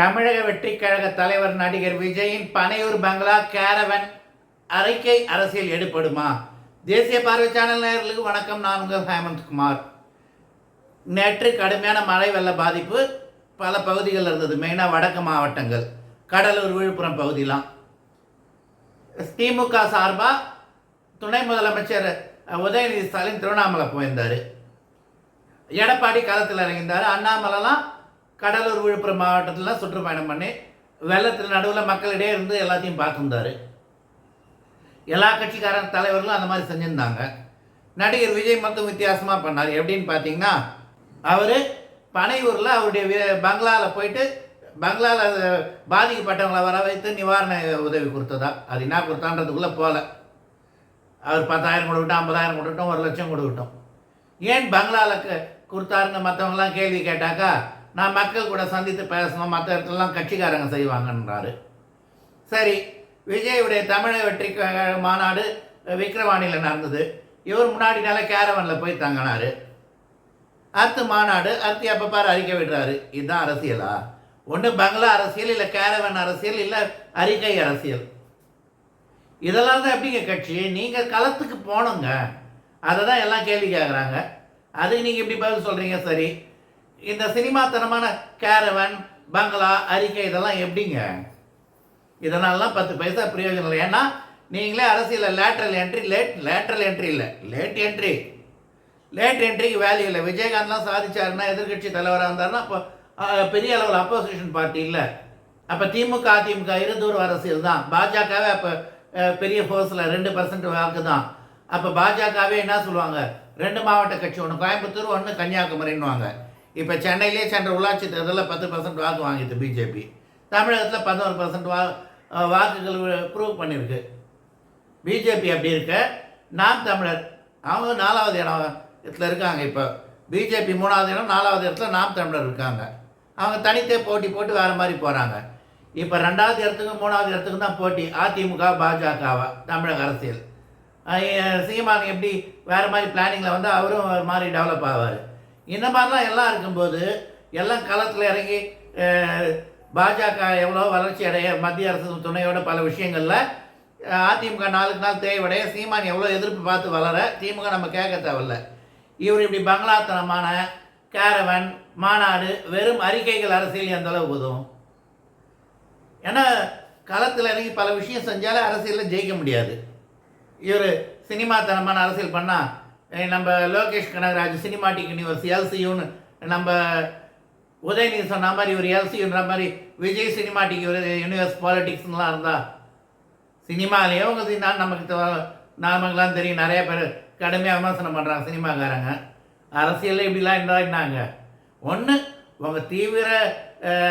தமிழக வெற்றிக்கழக தலைவர் நடிகர் விஜயின் பனையூர் பங்களா கேரவன் அறிக்கை அரசியல் எடுப்படுமா? தேசிய பார்வை சேனல் நேர்களுக்கு வணக்கம். நான் உங்கள் ஹேமந்த்குமார் நேற்று கடுமையான மழை வெள்ள பாதிப்பு பல பகுதிகளில் இருந்தது. மெயினாக வடக்கு மாவட்டங்கள். கடலூர் விழுப்புரம் பகுதியெலாம் திமுக சார்பாக துணை முதலமைச்சர் உதயநிதி ஸ்டாலின் திருவண்ணாமலை போயிருந்தார். எடப்பாடி களத்தில் இறங்கியிருந்தார். அண்ணாமலைலாம் கடலூர் விழுப்புரம் மாவட்டத்திலாம் சுற்றுப்பயணம் பண்ணி வெள்ளத்தில் நடுவில் மக்களிடையே இருந்து எல்லாத்தையும் பார்த்துருந்தாரு. எல்லா கட்சிக்காரன் தலைவர்களும் அந்த மாதிரி செஞ்சுருந்தாங்க. நடிகர் விஜய் மட்டும் வித்தியாசமாக பண்ணார். எப்படின்னு பார்த்தீங்கன்னா அவர் பனையூரில் அவருடைய பங்களாவில் போயிட்டு பங்களாவில் பாதிக்கப்பட்டவங்களை வர வைத்து நிவாரண உதவி கொடுத்ததா? அது என்ன கொடுத்தான்றதுக்குள்ளே போகல அவர் பத்தாயிரம் கொடுக்கட்டும் ஐம்பதாயிரம் கொடுக்கட்டும் ஒரு லட்சம் கொடுக்கட்டும். ஏன் பங்களாவில் க- கொடுத்தாருன்னு மற்றவங்களாம் கேள்வி கேட்டாக்கா நான் மக்கள் கூட சந்தித்து பேசணும் மற்ற இடத்துலலாம் கட்சிக்காரங்க செய்வாங்கன்றாரு. சரி விஜயுடைய தமிழக வெற்றி மாநாடு விக்கிரவாணியில் நடந்தது. இவர் முன்னாடி நாளே கேரவனில் போய் தங்கினார். அடுத்து மாநாடு அடுத்து எப்போ பாரு அறிக்கை விடுறாரு. இதுதான் அரசியலா? ஒன்று பங்களா அரசியல் இல்லை கேரவன் அரசியல் இல்லை அறிக்கை அரசியல். இதெல்லாம் தான் எப்படிங்க கட்சி? நீங்கள் களத்துக்கு போனோங்க அதை தான் எல்லாம் கேள்வி கேட்குறாங்க அதுக்கு நீங்கள் இப்படி பதில் சொல்கிறீங்க சரி. இந்த சினிமாத்தனமான கேரவன் பங்களா அறிக்கை இதெல்லாம் எப்படிங்க? இதனாலலாம் பத்து பைசா பிரயோஜனம் இல்லை. ஏன்னா நீங்களே அரசியலில் lateral entry late lateral entry இல்லை. லேட் என்ட்ரி லேட் என்ட்ரிக்கு வேல்யூ இல்லை. விஜயகாந்த்லாம் சாதிச்சாருன்னா எதிர்கட்சி தலைவராக இருந்தாருன்னா அப்போ பெரிய அளவில் அப்போசிஷன் பார்ட்டி இல்லை. அப்போ திமுக அதிமுக இருதூர் அரசியல் தான். பாஜகவே அப்போ பெரிய ஃபோர்ஸில் ரெண்டு பர்சன்ட் வாக்கு தான். அப்போ பாஜகவே என்ன சொல்லுவாங்க? ரெண்டு மாவட்ட கட்சி ஒன்று கோயம்புத்தூர் ஒன்று கன்னியாகுமரின்னுவாங்க. இப்போ சென்னையிலே சென்ற உள்ளாட்சி தேர்தலில் பத்து பர்சன்ட் வாக்கு வாங்கிது பிஜேபி தமிழகத்தில் பதினோரு பர்சன்ட் வா வாக்குகள் ப்ரூவ் பண்ணியிருக்கு. பிஜேபி அப்படி இருக்க. நாம் தமிழர் அவங்க நாலாவது இடத்துல இருக்காங்க இப்போ. பிஜேபி மூணாவது இடம் நாலாவது இடத்துல நாம் தமிழர் இருக்காங்க. அவங்க தனித்தே போட்டி போட்டு வேறு மாதிரி போகிறாங்க இப்போ ரெண்டாவது இடத்துக்கும் மூணாவது இடத்துக்கும் தான் போட்டி அதிமுக பாஜகவா தமிழக அரசியல். சீமான் எப்படி வேறு மாதிரி பிளானிங்கில் வந்து அவரும் ஒரு மாதிரி டெவலப் ஆவார். இந்த மாதிரிலாம் எல்லாம் இருக்கும்போது எல்லாம் களத்தில் இறங்கி பாஜக எவ்வளோ வளர்ச்சி அடைய மத்திய அரசு துணையோட பல விஷயங்களில் அதிமுக நாளுக்கு நாள் தேவைடைய சீமான் எவ்வளோ எதிர்ப்பு பார்த்து வளர திமுக நம்ம கேட்க தேவையில்ல. இவர் இப்படி பங்களாத்தனமான கேரவன் மாநாடு வெறும் அறிக்கைகள் அரசியல் எந்த அளவுக்கு உதவும் ஏன்னா களத்தில் இறங்கி பல விஷயம் செஞ்சாலே அரசியலில் ஜெயிக்க முடியாது. இவர் சினிமாத்தனமான அரசியல் பண்ணால் நம்ம லோகேஷ் கனகராஜ் சினிமாட்டிக் யூனிவர்ஸ் எல்சியூன்னு நம்ம உதயநிதி சொன்ன மாதிரி ஒரு எல்சியூன்ற மாதிரி விஜய் சினிமாட்டிக் யூனிவர்ஸ் பாலிட்டிக்ஸ்லாம் இருந்தால் சினிமாலேயே உங்கள் நான் நமக்கு நாமங்களாம் தெரியும். நிறைய பேர் கடுமையாக விமர்சனம் பண்ணுறாங்க சினிமாக்காரங்க அரசியலில் இப்படிலாம் என்னாங்க? ஒன்று உங்கள் தீவிர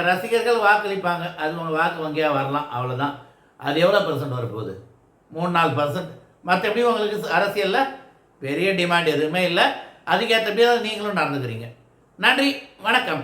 ரசிகர்கள் வாக்களிப்பாங்க. அது உங்கள் வாக்கு வங்கியாக வரலாம். அவ்வளோதான் அது எவ்வளோ பர்சன்ட் வரப்போகுது? மூணு நாலு பர்சன்ட் மற்றபடி உங்களுக்கு அரசியலில் பெரிய டிமாண்ட் எதுவுமே இல்லை. அதுக்கேற்றபடி நீங்களும் நடந்துக்கிறீங்க. நன்றி வணக்கம்.